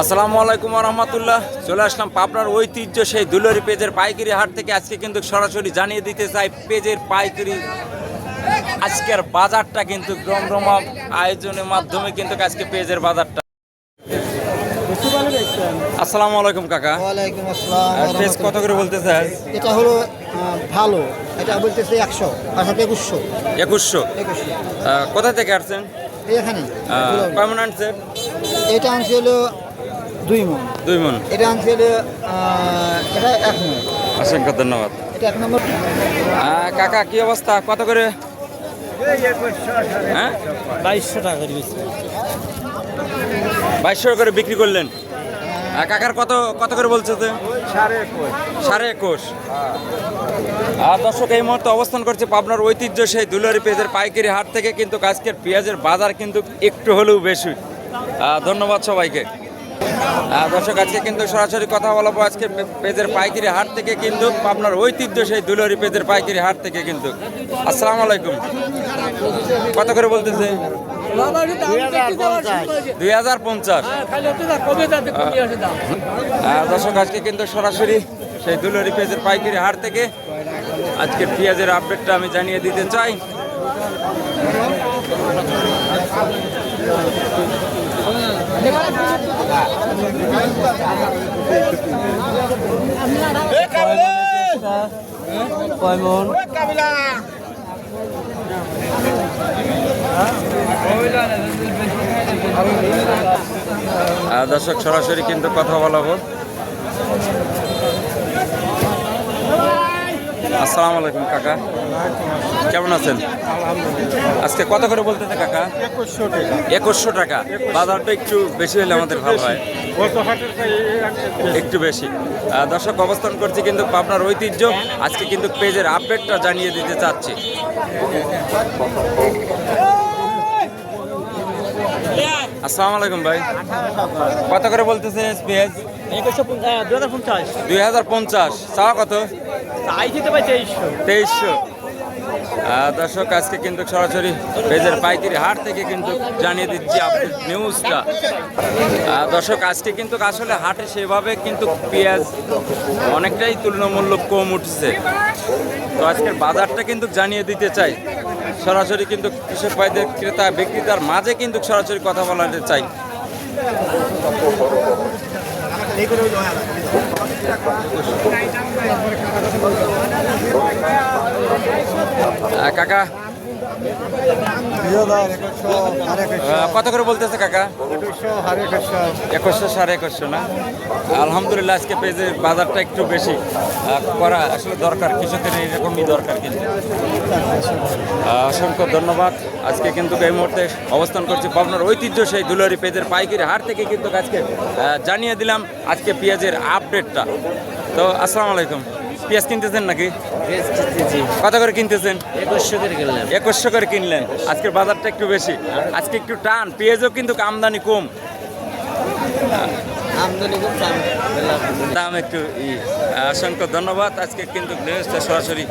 আসসালামু আলাইকুম রহমতুল্লাহ। চলে আসলাম পাবনার ঐতিহ্য সেই দুলরি পেজের পাইকারি হাট থেকে। আজকে কিন্তু সরাসরি জানিয়ে দিতে চাই পেজের পাইকারি আজকের বাজারটা কিন্তু রমরমা আয়োজনের মাধ্যমে কিন্তু আজকে পেজের বাজারটা। আসসালামু আলাইকুম কাকা। ওয়ালাইকুম আসসালাম পেজ কত করে বলতে চাই এটা হলো ভালো। এটা বলতেছে একশো আর সাথে একুশশো। একুশশো? কোথা থেকে আসছেন? এখানে কেমন আনছেন এটা আনছে হলো দুই মন। দুই মন। এটা আনছে এটা এক মন। অসংখ্য ধন্যবাদ। এটা এক নম্বর। কাকা কি অবস্থা? কত করে? হ্যাঁ? বাইশশো টাকা করে বাইশশো করে বিক্রি করলেন। আর কাকার কত কত করে বলছে তো? সাড়ে একুশ। আর দর্শক এই মুহূর্তে অবস্থান করছে পাবনার ঐতিহ্য সেই দুলারি পেঁয়াজের পাইকারি হাট থেকে কিন্তু আজকের পেঁয়াজের বাজার কিন্তু একটু হলেও বেশি। ধন্যবাদ সবাইকে। দর্শক, আজকে কিন্তু সরাসরি কথা বলব আজকে পেজের পাইকারি হাট থেকে কিন্তু আপনার ঐতিহ্য সেই দুলরি পেজের পাইকারি হাট থেকে কিন্তু। আসসালামু আলাইকুম। কত করে বলতেছে? দুই হাজার পঞ্চাশ। দর্শক, আজকে কিন্তু সরাসরি সেই দুলরি পেজের পাইকারি হাট থেকে আজকের পেঁয়াজের আপডেটটা আমি জানিয়ে দিতে চাই। আহ, দর্শক সরাসরি কিন্তু কথা বলাবো। আসসালামু আলাইকুম কাকা। কেমন আছেন? আজকে কত করে বলতেছে কাকা? একুশশো টাকা। বাজারটা একটু বেশি হলে আমাদের ভালো হয়। একটু বেশি। দর্শক অবস্থান করছি কিন্তু আপনার ঐতিহ্য। আজকে কিন্তু পেজের আপডেটটা জানিয়ে দিতে চাচ্ছি। আসসালামু আলাইকুম ভাই। কত করে বলতেছে পেঁয়াজ? দুই হাজার পঞ্চাশ। চাওয়া কত? তেইশশো। দর্শক আজকে কিন্তু সরাসরি পেজের পাইকারি হাট থেকে কিন্তু জানিয়ে দিচ্ছি আপডেট নিউজটা দর্শক আজকে কিন্তু আসলে হাটে সেভাবে কিন্তু পেঁয়াজ অনেকটাই তুলনামূল্য কম উঠছে। তো আজকের বাজারটা কিন্তু জানিয়ে দিতে চাই। সরাসরি কিন্তু কৃষক ভাইদের ক্রেতা বিক্রেতার মাঝে কিন্তু সরাসরি কথা বলাতে চাই। কাকা কত করে বলতেছে কাকা? একুশশো সাড়ে একুশশো। না? আলহামদুলিল্লাহ আজকে পেজে বাজারটা একটু বেশি করা আসলে দরকার কৃষকের এরকমই দরকার কিন্তু। অসংখ্য ধন্যবাদ। আজকে কিন্তু এই মুহূর্তে অবস্থান করছি পাবনার ঐতিহ্য সেই দুলারি পেজের পাইকারি হাট থেকে কিন্তু আজকে জানিয়ে দিলাম আজকে পেঁয়াজের আপডেটটা। তো আসসালামু আলাইকুম। পেঁয়াজ কিনতেছেন নাকি? কত করে কিনতেছেন? একুশশো করে কিনলেন। আজকের বাজারটা একটু বেশি। আজকে একটু টান। পেঁয়াজও কিন্তু আমদানি কম। দাম একটু অসংখ্য ধন্যবাদ। আজকে কিন্তু সরাসরি